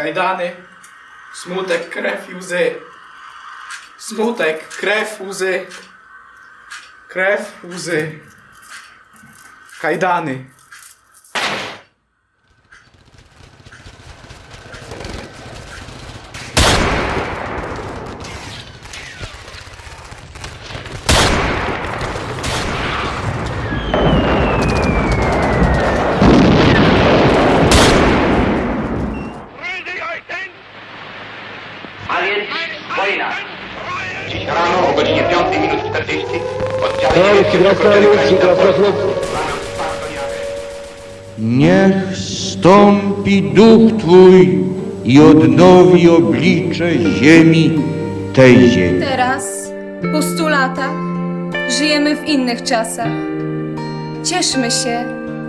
kajdany, smutek, krew i łzy. Smutek, krew, łzy. Krew, łzy. Kajdany. A więc wojna. Dziś rano o godzinie 5 minut 40 oddziały Niech stąpi duch Twój i odnowi oblicze ziemi tej ziemi. Teraz, po stu latach, żyjemy w innych czasach. Cieszmy się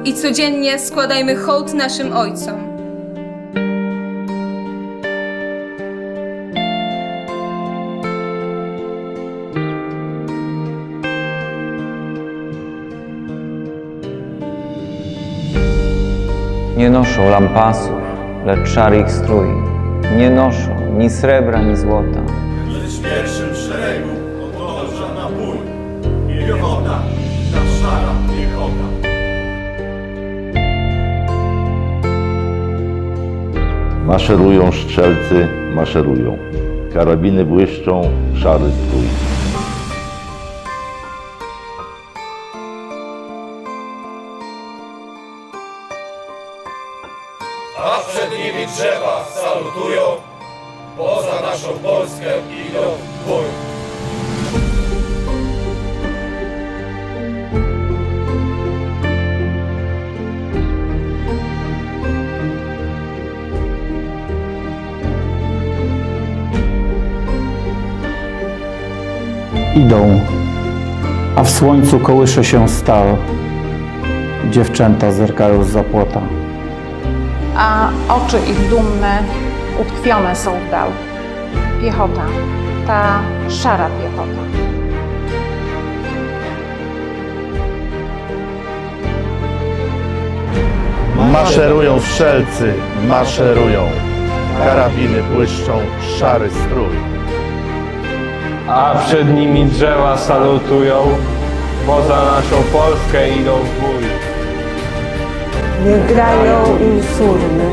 i codziennie składajmy hołd naszym ojcom. Nie noszą lampasów, lecz szary ich strój. Nie noszą ni srebra, ni złota. Lecz w pierwszym szeregu podąża na bój. Piechota, ta szara piechota. Maszerują strzelcy, maszerują. Karabiny błyszczą, szary strój. A przed nimi drzewa salutują. Poza naszą Polskę idą w bój. Idą, a w słońcu kołysze się stal. Dziewczęta zerkają z płota. A oczy ich dumne utkwione są w dal. Piechota, ta szara piechota. Maszerują strzelcy, maszerują. Karabiny błyszczą, szary strój. a przed nimi drzewa salutują, bo za naszą Polskę idą w bój. Niech grają im surmy,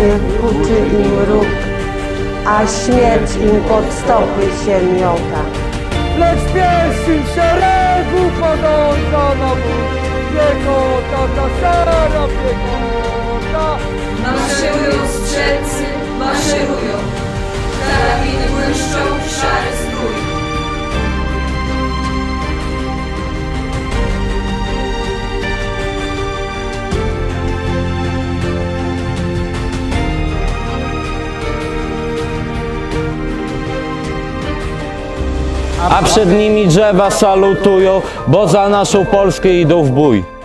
niech huczy im róg, a śmierć im pod stopy się miota. Lecz w pierwszym szeregu podąża na bój. Piechota, ta szara piechota. Maszerują strzelcy, A przed nimi drzewa salutują, bo za naszą Polskę idą w bój.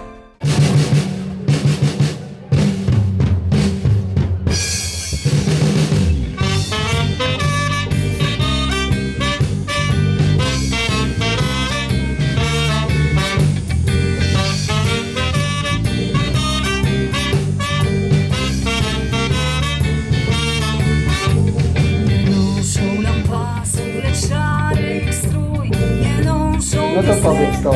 No to powiedz to.